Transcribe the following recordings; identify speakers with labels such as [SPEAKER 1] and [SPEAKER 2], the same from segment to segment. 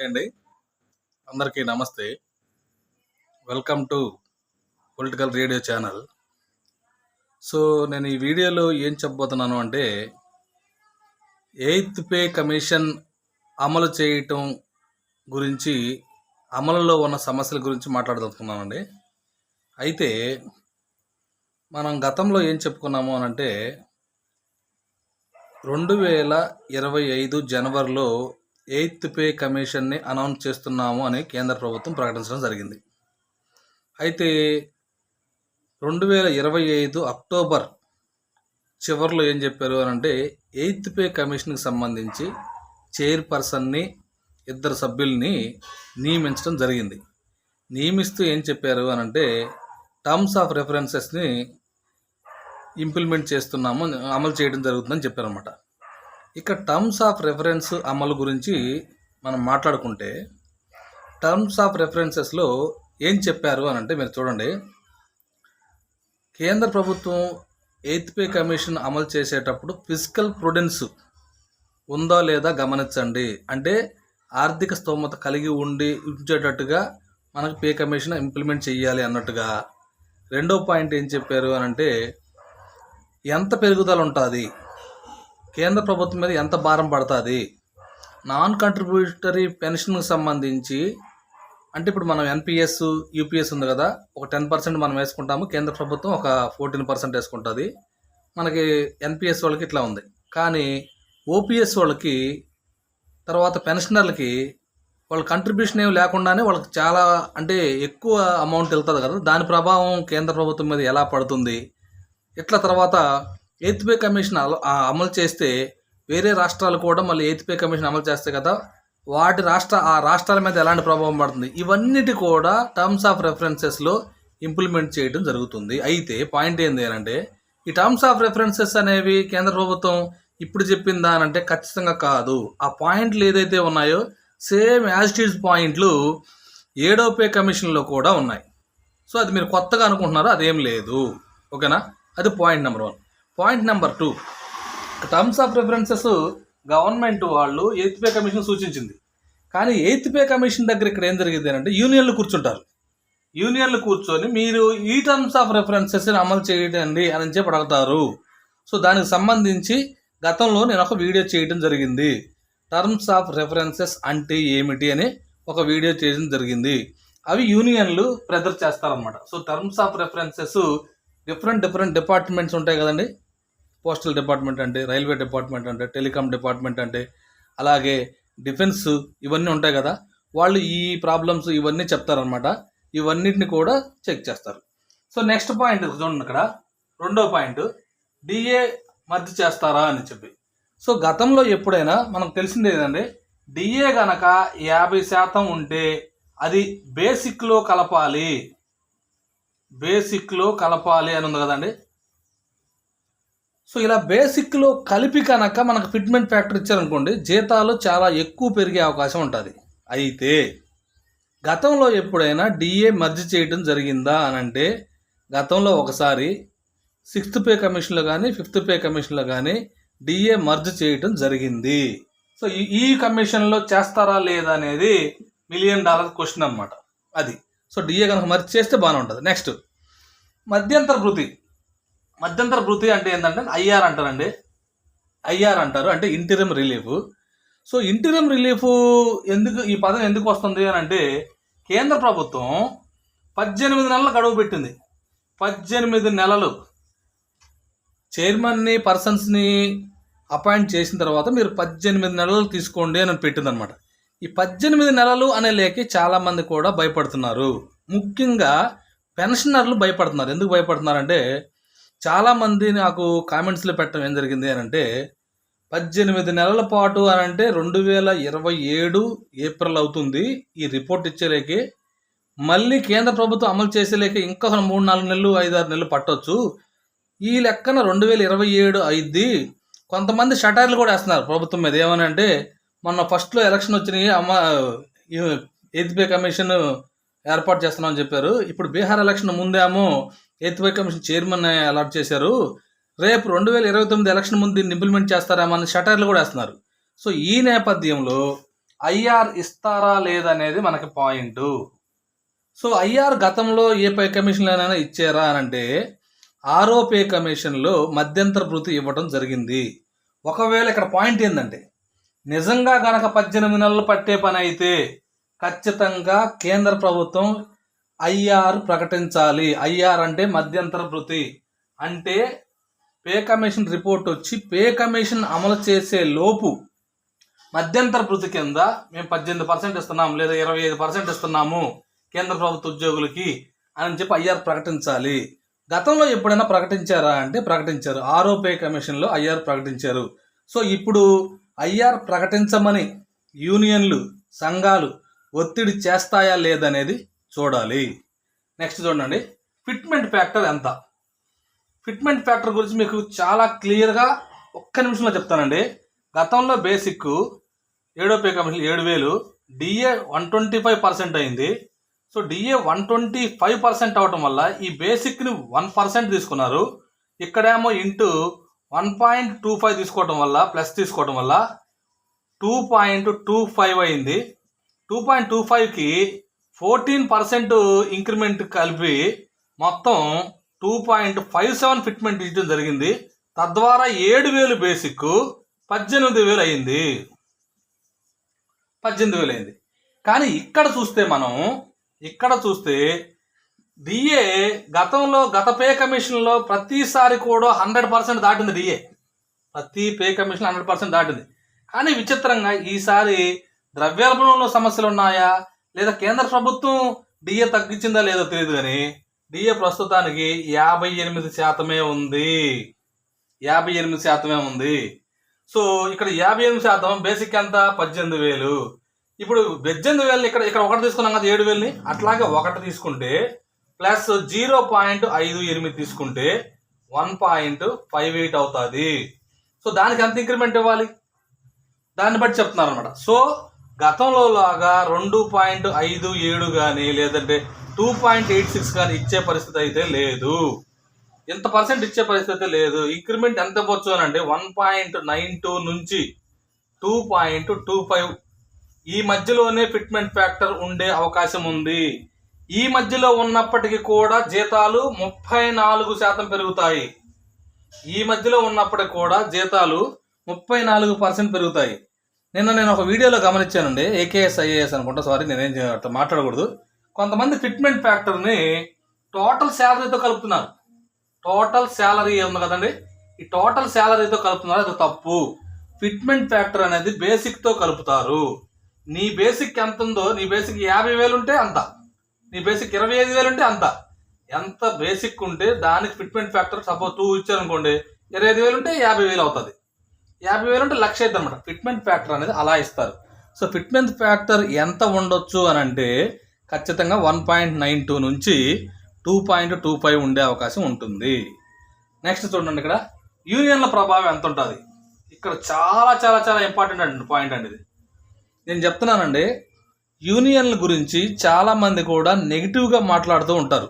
[SPEAKER 1] Hi అండి. అందరికీ నమస్తే. Welcome to political radio channel so నేను ఈ వీడియోలో ఏం చెప్పబోతున్నాను అంటే ఎయిత్ పే కమిషన్ అమలు చేయటం గురించి అమలులో ఉన్న సమస్యల గురించి మాట్లాడదలుచుకున్నామండి అయితే మనం గతంలో ఏం చెప్పుకున్నాము అని అంటే రెండు వేల ఇరవై ఐదు జనవరిలో ఎయిత్ పే కమిషన్ని అనౌన్స్ చేస్తున్నాము అని కేంద్ర ప్రభుత్వం ప్రకటించడం జరిగింది. అయితే రెండు వేల ఇరవై ఐదు అక్టోబర్ చివరిలో ఏం చెప్పారు అని అంటే ఎయిత్ పే కమిషన్కి సంబంధించి చైర్పర్సన్ని ఇద్దరు సభ్యుల్ని నియమించడం జరిగింది. నియమిస్తూ ఏం చెప్పారు అని అంటే టర్మ్స్ ఆఫ్ రెఫరెన్సెస్ని ఇంప్లిమెంట్ చేస్తున్నాము అమలు చేయడం జరుగుతుందని చెప్పారనమాట ఇక టర్మ్స్ ఆఫ్ రెఫరెన్స్ అమలు గురించి మనం మాట్లాడుకుంటే టర్మ్స్ ఆఫ్ రెఫరెన్సెస్లో ఏం చెప్పారు అని అంటే మీరు చూడండి. కేంద్ర ప్రభుత్వం ఎయిత్ పే కమిషన్ అమలు చేసేటప్పుడు ఫిజికల్ ప్రుడెన్స్ ఉందా లేదా గమనించండి. అంటే ఆర్థిక స్తోమత కలిగి ఉండి ఉంచేటట్టుగా మనకు పే కమిషన్ ఇంప్లిమెంట్ చేయాలి అన్నట్టుగా. రెండో పాయింట్ ఏం చెప్పారు అని అంటే ఎంత పెరుగుదల ఉంటుంది? కేంద్ర ప్రభుత్వం మీద ఎంత భారం పడుతుంది? నాన్ కంట్రిబ్యూటరీ పెన్షన్కి సంబంధించి అంటే ఇప్పుడు మనం ఎన్పిఎస్ యూపీఎస్ ఉంది కదా ఒక టెన్ పర్సెంట్ మనం వేసుకుంటాము కేంద్ర ప్రభుత్వం ఒక ఫోర్టీన్ పర్సెంట్ వేసుకుంటుంది. మనకి ఎన్పిఎస్ వాళ్ళకి ఇట్లా ఉంది. కానీ ఓపీఎస్ వాళ్ళకి తర్వాత పెన్షనర్లకి వాళ్ళ కంట్రిబ్యూషన్ ఏమి లేకుండానే వాళ్ళకి చాలా అంటే ఎక్కువ అమౌంట్ వెళ్తుంది కదా దాని ప్రభావం కేంద్ర ప్రభుత్వం మీద ఎలా పడుతుంది? ఇట్లా తర్వాత ఎయిత్ పే కమిషన్ అమలు చేస్తే వేరే రాష్ట్రాలు కూడా మళ్ళీ ఎయిత్ పే కమిషన్ అమలు చేస్తాయి కదా వాటి రాష్ట్ర ఆ రాష్ట్రాల మీద ఎలాంటి ప్రభావం పడుతుంది? ఇవన్నిటి కూడా టర్మ్స్ ఆఫ్ రెఫరెన్సెస్లో ఇంప్లిమెంట్ చేయడం జరుగుతుంది. అయితే పాయింట్ ఏంది అంటే ఈ టర్మ్స్ ఆఫ్ రెఫరెన్సెస్ అనేవి కేంద్ర ప్రభుత్వం ఇప్పుడు చెప్పిందా అని అంటే ఖచ్చితంగా కాదు. ఆ పాయింట్లు ఏదైతే ఉన్నాయో సేమ్ యాజిటీస్ పాయింట్లు ఏడో పే కమిషన్లో కూడా ఉన్నాయి. సో అది మీరు కొత్తగా అనుకుంటున్నారో అదేం లేదు. ఓకేనా? అది point number one point number two. Terms of references government వాళ్ళు ఎయిత్ పే కమిషన్ సూచించింది. కానీ ఎయిత్ పే కమిషన్ దగ్గర ఇక్కడ ఏం జరిగింది అంటే యూనియన్లు కూర్చుంటారు. యూనియన్లు కూర్చొని మీరు ఈ టర్మ్స్ ఆఫ్ రెఫరెన్సెస్ని అమలు చేయండి అని చెప్పి అడుగుతారు. సో దానికి సంబంధించి గతంలో నేను ఒక వీడియో చేయడం జరిగింది. టర్మ్స్ ఆఫ్ రెఫరెన్సెస్ అంటే ఏమిటి అని ఒక వీడియో చేయడం జరిగింది. అవి యూనియన్లు ప్రెజర్ చేస్తారనమాట so terms of references different different departments ఉంటాయి కదండి. పోస్టల్ డిపార్ట్మెంట్ అంటే రైల్వే డిపార్ట్మెంట్ అంటే టెలికాం డిపార్ట్మెంట్ అంటే అలాగే డిఫెన్స్ ఇవన్నీ ఉంటాయి కదా వాళ్ళు ఈ ప్రాబ్లమ్స్ ఇవన్నీ చెప్తారనమాట ఇవన్నిటిని కూడా చెక్ చేస్తారు. సో నెక్స్ట్ పాయింట్ చూడండి ఇక్కడ రెండో పాయింట్ డిఏ మద్దతు చేస్తారా అని చెప్పి. సో గతంలో ఎప్పుడైనా మనకు తెలిసింది ఏంటంటే డిఏ గనక యాభై శాతం ఉంటే అది బేసిక్లో కలపాలి. బేసిక్లో కలపాలి అని ఉంది కదండి. సో ఇలా బేసిక్లో కలిపి కనుక మనకు ఫిట్మెంట్ ఫ్యాక్టర్ ఇచ్చారనుకోండి జీతాలు చాలా ఎక్కువ పెరిగే అవకాశం ఉంటుంది. అయితే గతంలో ఎప్పుడైనా డిఏ మర్జి చేయడం జరిగిందా అని అంటే గతంలో ఒకసారి సిక్స్త్ పే కమిషన్లో కానీ ఫిఫ్త్ పే కమిషన్లో కానీ డిఏ మర్జ్ చేయడం జరిగింది. సో ఈ ఈ కమిషన్లో చేస్తారా లేదా అనేది మిలియన్ డాలర్ క్వశ్చన్ అనమాట అది. సో డిఏ కనుక మర్జ్ చేస్తే బాగానే ఉంటుంది. నెక్స్ట్ మధ్యంతర కృతి మధ్యంతర భృతి అంటే ఏంటంటే ఐఆర్ అంటారండి. ఐఆర్ అంటారు అంటే interim relief so interim relief ఎందుకు ఈ పదం ఎందుకు వస్తుంది అని అంటే కేంద్ర ప్రభుత్వం పద్దెనిమిది నెలల గడువు పెట్టింది. పద్దెనిమిది నెలలు. చైర్మన్ని పర్సన్స్ని అపాయింట్ చేసిన తర్వాత మీరు పద్దెనిమిది నెలలు తీసుకోండి అని పెట్టిందనమాట. ఈ పద్దెనిమిది నెలలు అనే లేఖ చాలామంది కూడా భయపడుతున్నారు. ముఖ్యంగా పెన్షనర్లు భయపడుతున్నారు. ఎందుకు భయపడుతున్నారంటే చాలామంది నాకు కామెంట్స్లో పెట్టడం ఏం జరిగింది అని అంటే పద్దెనిమిది నెలల పాటు అని అంటే రెండు వేల ఇరవై ఏడు ఏప్రిల్ అవుతుంది ఈ రిపోర్ట్ ఇచ్చేలేకి మళ్ళీ కేంద్ర ప్రభుత్వం అమలు చేసేలేక ఇంకా మూడు నాలుగు నెలలు ఐదు ఆరు నెలలు పట్టవచ్చు ఈ లెక్కన రెండు వేల ఇరవై ఏడు అయింది. కొంతమంది షటర్లు కూడా వేస్తున్నారు ప్రభుత్వం మీద. ఏమని అంటే మొన్న ఫస్ట్లో ఎలక్షన్ వచ్చినాయి అమ్మ ఎయిత్ పే కమిషన్ ఏర్పాటు చేస్తున్నామని చెప్పారు. ఇప్పుడు బీహార్ ఎలక్షన్ ముందేమో ఎయిత్ కమిషన్ చైర్మన్ అలాట్ చేశారు. రేపు రెండు వేల ఇరవై తొమ్మిది ఎలక్షన్ ముందు దీన్ని ఇంప్లిమెంట్ చేస్తారేమో అని షటర్లు కూడా వేస్తున్నారు. సో ఈ నేపథ్యంలో ఐఆర్ ఇస్తారా లేదనేది మనకి పాయింట్. సో ఐఆర్ గతంలో ఏ పే కమిషన్లోనైనా ఇచ్చారా అని అంటే ఆరో పే కమిషన్లో మధ్యంతర భృతి ఇవ్వడం జరిగింది. ఒకవేళ ఇక్కడ పాయింట్ ఏంటంటే నిజంగా గనక పద్దెనిమిది నెలలు పట్టే పని అయితే ఖచ్చితంగా కేంద్ర ప్రభుత్వం ఐఆర్ ప్రకటించాలి. ఐఆర్ అంటే మధ్యంతర భృతి అంటే పే కమిషన్ రిపోర్ట్ వచ్చి పే కమిషన్ అమలు చేసే లోపు మధ్యంతర భృతి కింద మేము పద్దెనిమిది పర్సెంట్ ఇస్తున్నాము లేదా ఇరవై ఐదు పర్సెంట్ ఇస్తున్నాము కేంద్ర ప్రభుత్వ ఉద్యోగులకి అని చెప్పి ఐఆర్ ప్రకటించాలి. గతంలో ఎప్పుడైనా ప్రకటించారా అంటే ప్రకటించారు. ఆరో పే కమిషన్లో ఐఆర్ ప్రకటించారు. సో ఇప్పుడు ఐఆర్ ప్రకటించమని యూనియన్లు సంఘాలు ఒత్తిడి చేస్తాయా లేదనేది చూడాలి. నెక్స్ట్ చూడండి. ఫిట్మెంట్ ఫ్యాక్టర్ ఎంత? ఫిట్మెంట్ ఫ్యాక్టర్ గురించి మీకు చాలా క్లియర్గా ఒక్క నిమిషంలో చెప్తానండి. గతంలో బేసిక్ ఏడో పే కమిషన్ ఏడు వేలు DA one twenty five percent అయింది. So DA one twenty five percent అవటం వల్ల ఈ బేసిక్ని వన్ పర్సెంట్ తీసుకున్నారు. ఇక్కడేమో into one point two five తీసుకోవటం వల్ల ప్లస్ తీసుకోవటం వల్ల టూ పాయింట్ టూ ఫైవ్ అయింది. టూ పాయింట్ టూ ఫైవ్కి ఫోర్టీన్ పర్సెంట్ ఇంక్రిమెంట్ కలిపి మొత్తం two point five seven fitment ఇవ్వడం జరిగింది. తద్వారా ఏడు వేలు బేసిక్ పద్దెనిమిది వేలు అయింది. పద్దెనిమిది వేలు అయింది. కానీ ఇక్కడ చూస్తే మనం ఇక్కడ చూస్తే డిఏ గతంలో గత పే కమిషన్లో ప్రతిసారి కూడా హండ్రెడ్ పర్సెంట్ దాటింది డిఏ. ప్రతి పే కమిషన్ హండ్రెడ్ పర్సెంట్ దాటింది. కానీ విచిత్రంగా ఈసారి ద్రవ్యోల్బణంలో సమస్యలు ఉన్నాయా లేదా కేంద్ర ప్రభుత్వం డిఏ తగ్గించిందా లేదో తెలియదు కానీ డిఏ ప్రస్తుతానికి యాభై ఎనిమిది శాతమే ఉంది. యాభై ఎనిమిది శాతమే ఉంది. సో ఇక్కడ యాభై ఎనిమిది శాతం బేసిక్ ఎంత? పద్దెనిమిది వేలు. ఇప్పుడు పద్దెనిమిది వేలు ఇక్కడ ఇక్కడ ఒకటి తీసుకున్నాం కదా ఏడు వేలని? అట్లాగే ఒకటి తీసుకుంటే ప్లస్ జీరో పాయింట్ ఐదు ఎనిమిది తీసుకుంటే వన్ పాయింట్ ఫైవ్ ఎయిట్ అవుతుంది. సో దానికి ఎంత ఇంక్రిమెంట్ ఇవ్వాలి? దాన్ని బట్టి చెప్తున్నారు అనమాట సో గతంలో లాగా రెండు పాయింట్ ఐదు ఏడు కానీ లేదంటే టూ పాయింట్ ఎయిట్ సిక్స్ కానీ ఇచ్చే పరిస్థితి అయితే లేదు. ఎంత పర్సెంట్ ఇచ్చే పరిస్థితి లేదు. ఇంక్రిమెంట్ ఎంత ఇవ్వచ్చు అని అంటే వన్ పాయింట్ నైన్ టూ నుంచి టూ పాయింట్ టూ ఫైవ్. ఈ మధ్యలోనే ఫిట్మెంట్ ఫ్యాక్టర్ ఉండే అవకాశం ఉంది. ఈ మధ్యలో ఉన్నప్పటికీ కూడా జీతాలు ముప్పై నాలుగు శాతం పెరుగుతాయి. ఈ మధ్యలో ఉన్నప్పటికి కూడా జీతాలు ముప్పై నాలుగు పర్సెంట్ పెరుగుతాయి. నిన్న నేను ఒక వీడియోలో గమనించానండి ఏకేఎస్ ఐఏఎస్ అనుకుంటా సారీ నేనేం మాట్లాడకూడదు. కొంతమంది ఫిట్మెంట్ ఫ్యాక్టర్ని టోటల్ శాలరీతో కలుపుతున్నారు. టోటల్ శాలరీ ఉంది కదండి? ఈ టోటల్ శాలరీతో కలుపుతున్నారు అది తప్పు. ఫిట్మెంట్ ఫ్యాక్టర్ అనేది బేసిక్తో కలుపుతారు. నీ బేసిక్ ఎంత ఉందో నీ బేసిక్ యాభై వేలు ఉంటే అంత. నీ బేసిక్ ఇరవై ఐదు వేలు ఉంటే అంత. ఎంత బేసిక్ ఉంటే దానికి ఫిట్మెంట్ ఫ్యాక్టర్ సపోజ్ టూ ఇచ్చారనుకోండి ఇరవై ఐదు వేలు ఉంటే యాభై వేలు అవుతుంది. యాభై వేలు అంటే లక్ష అవుతుంది అనమాట. ఫిట్మెంట్ ఫ్యాక్టర్ అనేది అలా ఇస్తారు. సో ఫిట్మెంట్ ఫ్యాక్టర్ ఎంత ఉండొచ్చు అని అంటే ఖచ్చితంగా వన్ పాయింట్ నైన్ టూ నుంచి టూ పాయింట్ టూ ఫైవ్ ఉండే అవకాశం ఉంటుంది. నెక్స్ట్ చూడండి ఇక్కడ. యూనియన్ల ప్రభావం ఎంత ఉంటుంది? ఇక్కడ చాలా చాలా చాలా ఇంపార్టెంట్ అండి పాయింట్ అండి ఇది. నేను చెప్తున్నానండి యూనియన్ల గురించి చాలామంది కూడా నెగిటివ్గా మాట్లాడుతూ ఉంటారు.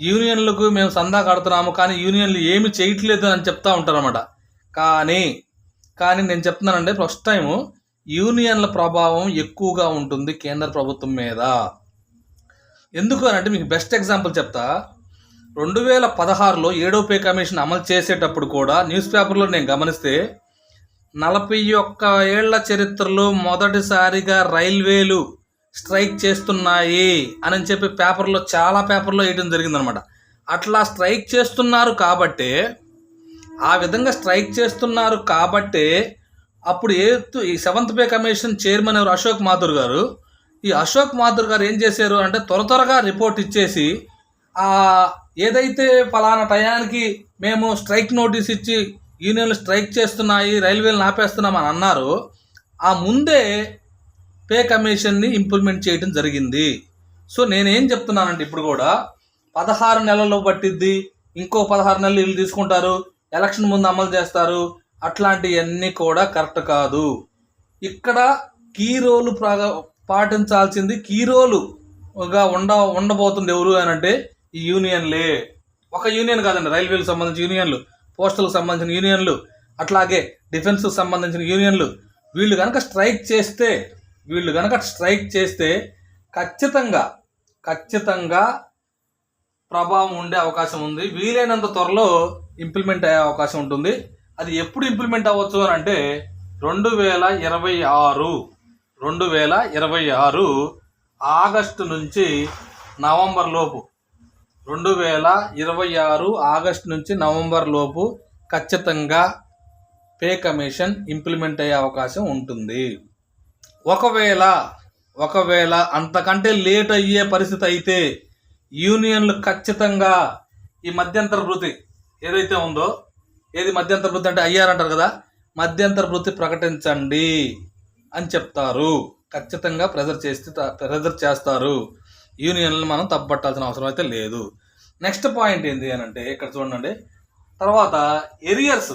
[SPEAKER 1] యూనియన్లకు మేము సందా కడుతున్నాము కానీ యూనియన్లు ఏమి చేయట్లేదు అని చెప్తా ఉంటారు అనమాట కానీ కానీ నేను చెప్తున్నానండి ఫస్ట్ టైం యూనియన్ల ప్రభావం ఎక్కువగా ఉంటుంది కేంద్ర ప్రభుత్వం మీద. ఎందుకు అని అంటే మీకు బెస్ట్ ఎగ్జాంపుల్ చెప్తా. రెండు వేల పదహారులో ఏడో పే కమిషన్ అమలు చేసేటప్పుడు కూడా న్యూస్ పేపర్లో నేను గమనిస్తే నలభై ఒక్క ఏళ్ళ చరిత్రలో మొదటిసారిగా రైల్వేలు స్ట్రైక్ చేస్తున్నాయి అని చెప్పి పేపర్లో చాలా పేపర్లో వేయడం జరిగిందనమాట. అట్లా స్ట్రైక్ చేస్తున్నారు కాబట్టే ఆ విధంగా స్ట్రైక్ చేస్తున్నారు కాబట్టే అప్పుడు ఏ ఈ సెవెంత్ పే కమిషన్ చైర్మన్ ఎవరు? అశోక్ మాథుర్ గారు. ఈ అశోక్ మాథుర్ గారు ఏం చేశారు అంటే త్వర త్వరగా రిపోర్ట్ ఇచ్చేసి ఆ ఏదైతే ఫలానా టయానికి మేము స్ట్రైక్ నోటీస్ ఇచ్చి యూనియన్లు స్ట్రైక్ చేస్తున్నాయి రైల్వేలను ఆపేస్తున్నామని అన్నారు ఆ ముందే పే కమిషన్ని ఇంప్లిమెంట్ చేయడం జరిగింది. సో నేనేం చెప్తున్నానంటే ఇప్పుడు కూడా పదహారు నెలల్లో పట్టిద్ది ఇంకో పదహారు నెలలు వీళ్ళు తీసుకుంటారు ఎలక్షన్ ముందు అమలు చేస్తారు. అట్లాంటివన్నీ కూడా కరెక్ట్ కాదు. ఇక్కడ కీ రోలు పాటించాల్సింది కీ రోలుగా ఉండ ఉండబోతుంది ఎవరు అని అంటే ఈ యూనియన్లే. ఒక యూనియన్ కాదండి రైల్వేలకు సంబంధించిన యూనియన్లు పోస్టల్కి సంబంధించిన యూనియన్లు అట్లాగే డిఫెన్స్కి సంబంధించిన యూనియన్లు. వీళ్ళు కనుక స్ట్రైక్ చేస్తే వీళ్ళు కనుక స్ట్రైక్ చేస్తే ఖచ్చితంగా ఖచ్చితంగా ప్రభావం ఉండే అవకాశం ఉంది. వీలైనంత త్వరలో ఇంప్లిమెంట్ అయ్యే అవకాశం ఉంటుంది. అది ఎప్పుడు ఇంప్లిమెంట్ అవ్వచ్చు అని అంటే రెండు వేల ఇరవై ఆరు రెండు వేల ఇరవై ఆరు ఆగస్టు నుంచి నవంబర్ లోపు. రెండు వేల ఇరవై ఆరు ఆగస్టు నుంచి నవంబర్ లోపు ఖచ్చితంగా పే కమిషన్ ఇంప్లిమెంట్ అయ్యే అవకాశం ఉంటుంది. ఒకవేళ ఒకవేళ అంతకంటే లేట్ అయ్యే పరిస్థితి అయితే యూనియన్లు ఖచ్చితంగా ఈ మధ్యంతర వృత్తి ఏదైతే ఉందో ఏది మధ్యంతర వృత్తి అంటే అయ్యారంటారు కదా మధ్యంతర వృత్తి ప్రకటించండి అని చెప్తారు. ఖచ్చితంగా ప్రెజర్ చేస్తే ప్రెజర్ చేస్తారు. యూనియన్లు మనం తప్పట్టాల్సిన అవసరం అయితే లేదు. నెక్స్ట్ పాయింట్ ఏంటి అని అంటే ఇక్కడ చూడండి. తర్వాత ఎరియర్స్.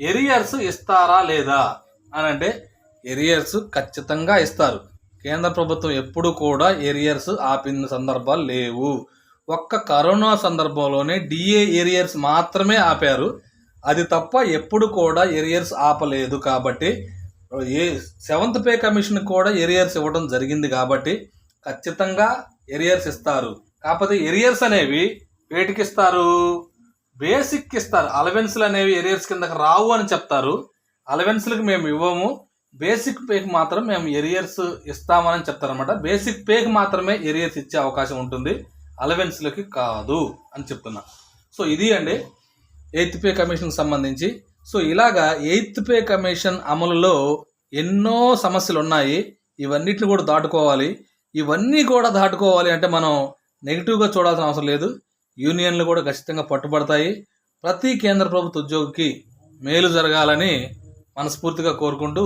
[SPEAKER 1] ఎరియర్స్ ఇస్తారా లేదా అని అంటే ఎరియర్స్ ఖచ్చితంగా ఇస్తారు. కేంద్ర ప్రభుత్వం ఎప్పుడు కూడా ఎరియర్స్ ఆపిన సందర్భాలు లేవు. ఒక్క కరోనా సందర్భంలోనే డిఏ ఎరియర్స్ మాత్రమే ఆపారు. అది తప్ప ఎప్పుడు కూడా ఎరియర్స్ ఆపలేదు కాబట్టి ఏ సెవెంత్ పే కమిషన్ కూడా ఎరియర్స్ ఇవ్వడం జరిగింది కాబట్టి ఖచ్చితంగా ఎరియర్స్ ఇస్తారు. కాకపోతే ఎరియర్స్ అనేవి వేటికి ఇస్తారు బేసిక్ ఇస్తారు అలవెన్స్లు అనేవి ఎరియర్స్ కిందకి రావు అని చెప్తారు. అలవెన్స్లకు మేము ఇవ్వము. బేసిక్ పేకి మాత్రం మేము ఎరియర్స్ ఇస్తామని చెప్తారనమాట బేసిక్ పేకి మాత్రమే ఎరియర్స్ ఇచ్చే అవకాశం ఉంటుంది. అలవెన్స్లకి కాదు అని చెప్తున్నా. సో ఇది అండి ఎయిత్ పే కమిషన్కి సంబంధించి. సో ఇలాగా ఎయిత్ పే కమిషన్ అమలులో ఎన్నో సమస్యలు ఉన్నాయి ఇవన్నిటిని కూడా దాటుకోవాలి. ఇవన్నీ కూడా దాటుకోవాలి అంటే మనం నెగిటివ్గా చూడాల్సిన అవసరం లేదు. యూనియన్లు కూడా ఖచ్చితంగా పట్టుబడతాయి. ప్రతి కేంద్ర ప్రభుత్వ ఉద్యోగికి మేలు జరగాలని మనస్ఫూర్తిగా కోరుకుంటూ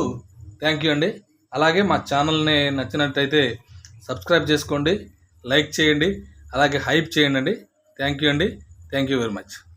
[SPEAKER 1] థ్యాంక్ యూ అండి. అలాగే మా ఛానల్ని నచ్చినట్టయితే సబ్స్క్రైబ్ చేసుకోండి లైక్ చేయండి. అలాగే హైప్ చేయండి. అండి థ్యాంక్ యూ అండి. Thank you very much.